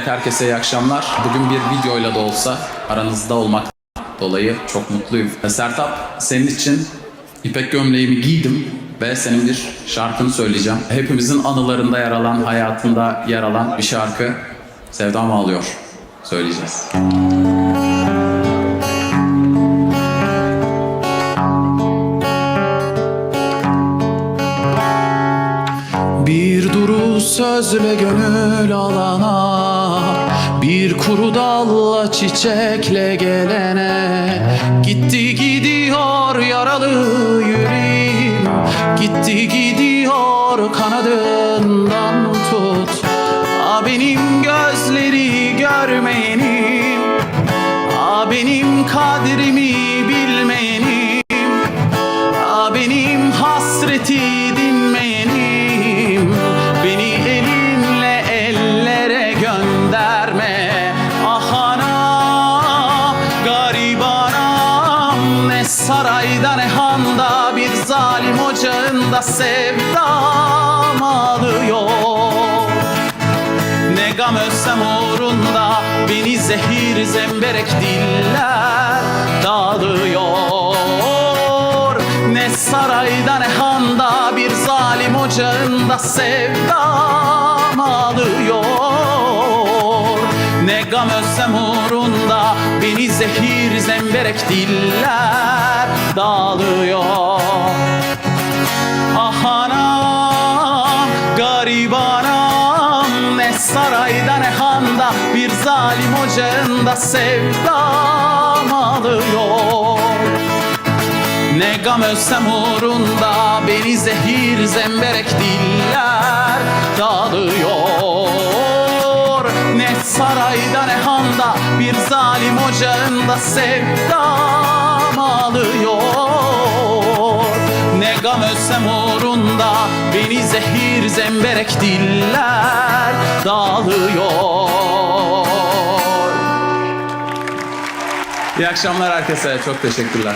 Herkese iyi akşamlar. Bugün bir videoyla da olsa aranızda olmak dolayı çok mutluyum. Sertap senin için ipek gömleğimi giydim ve senin bir şarkını söyleyeceğim. Hepimizin anılarında yer alan, hayatında yer alan bir şarkı. Sevdam ağlıyor. Söyleyeceğiz. Bir duru sözle gönül alana Bir kuru dalla çiçekle gelene. Gitti gidiyor yaralı yüreğim Gitti gidiyor kanadından tut. A benim gözleri görmeyenim A benim kadrimi bilmeyenim A benim hasreti dinmeyenim sarayda ne handa bir zalim ocağında sevdam ağlıyor ne gam ölsem uğrunda Beni zehir zemberek diller dağılıyor. Ne sarayda ne handa Bir zalim ocağında sevdam ağlıyor Ne gam ölsem uğrunda Beni zehir zemberek diller dağılıyor. Ah anam, Ne sarayda ne handa Bir zalim ocağında sevdam alıyor Ne gam ölsem uğrunda Beni zehir zemberek diller dağılıyor sarayda ne handa Bir zalim ocağında sevdam alıyor ne gam ölsem uğrunda Beni zehir zemberek diller dağılıyor İyi akşamlar herkese. Çok teşekkürler.